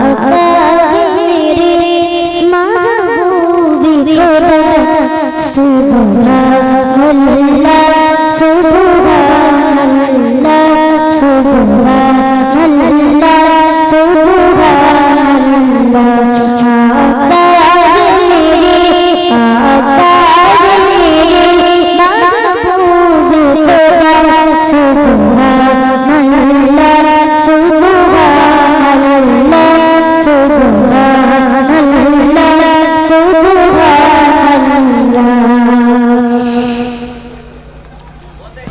मेरे महबूबी खुदा सुबह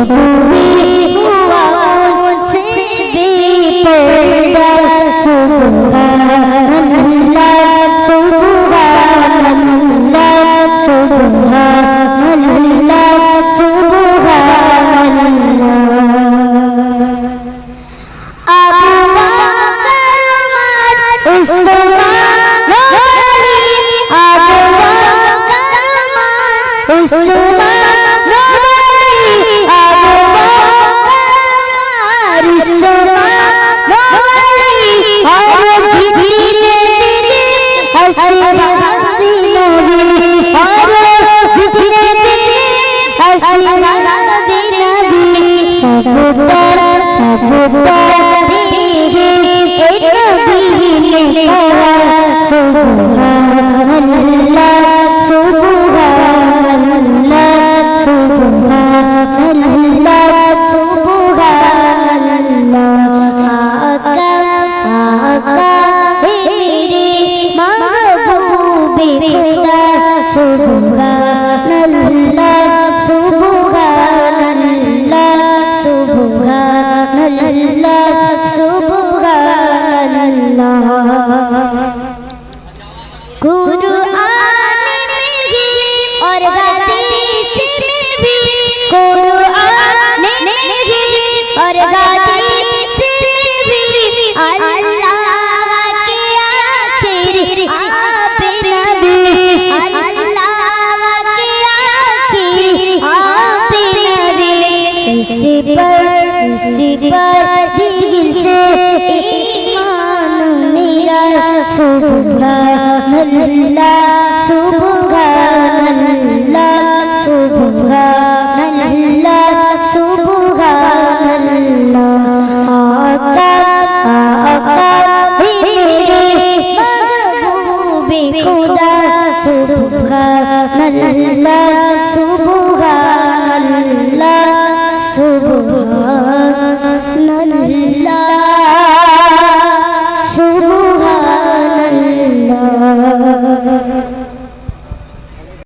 Oh, কবুতর কবুতর বিহীন এক বিহীন করা সুবহানাল্লাহ সুবহানাল্লাহ সুবহানাল্লাহ सुबह सिपत से ईमान मेरा सुभान अल्लाह सुभान अल्लाह सुभान अल्लाह सुभान अल्लाह आका आका मेरे महबूबे खुदा सुभान अल्लाह सुभान अल्लाह সুবহান